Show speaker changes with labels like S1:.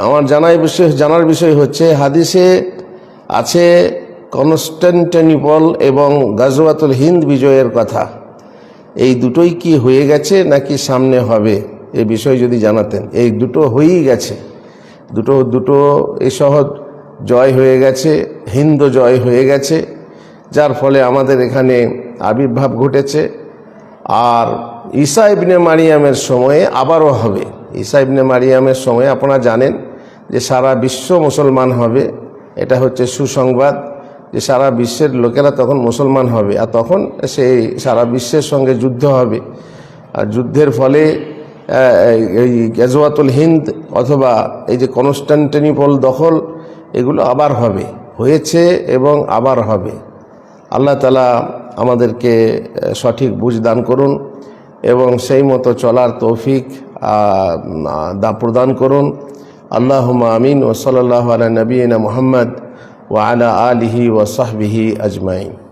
S1: আমার জানাই বিষয় জানার বিষয় হচ্ছে, হাদিসে আছে কনস্ট্যান্টিনিপল এবং গাজওয়াতুল হিন্দ বিজয়ের কথা। এই দুটোই কি হয়ে গেছে নাকি সামনে হবে? এ বিষয়ে যদি জানাতেন। এই দুটো হয়েই গেছে। দুটো দুটো এই শহর জয় হয়ে গেছে, হিন্দ জয় হয়ে গেছে, যার ফলে আমাদের এখানে আবির্ভাব ঘটেছে। আর ঈসা ইবনে মারিয়ামের সময়ে আবারও হবে। ঈসা ইবনে মারিয়ামের সময় আপনারা জানেন যে সারা বিশ্ব মুসলমান হবে। এটা হচ্ছে সুসংবাদ যে সারা বিশ্বের লোকেরা তখন মুসলমান হবে আর তখন সেই সারা বিশ্বের সঙ্গে যুদ্ধ হবে। আর যুদ্ধের ফলে এই গেজওয়াতুল হিন্দ অথবা এই যে কনস্টান্টিনিপল দখল, এগুলো আবার হবে। হয়েছে এবং আবার হবে। আল্লাহ তালা আমাদেরকে সঠিক বুঝ দান করুন এবং সেই মতো চলার তৌফিক দা প্রদান করুন। আল্লাহ আমিন। ওসলাল্লাহ আলা নবীনা মোহাম্মদ ও আলা আলিহি ও সাহবিহি আজমাইন।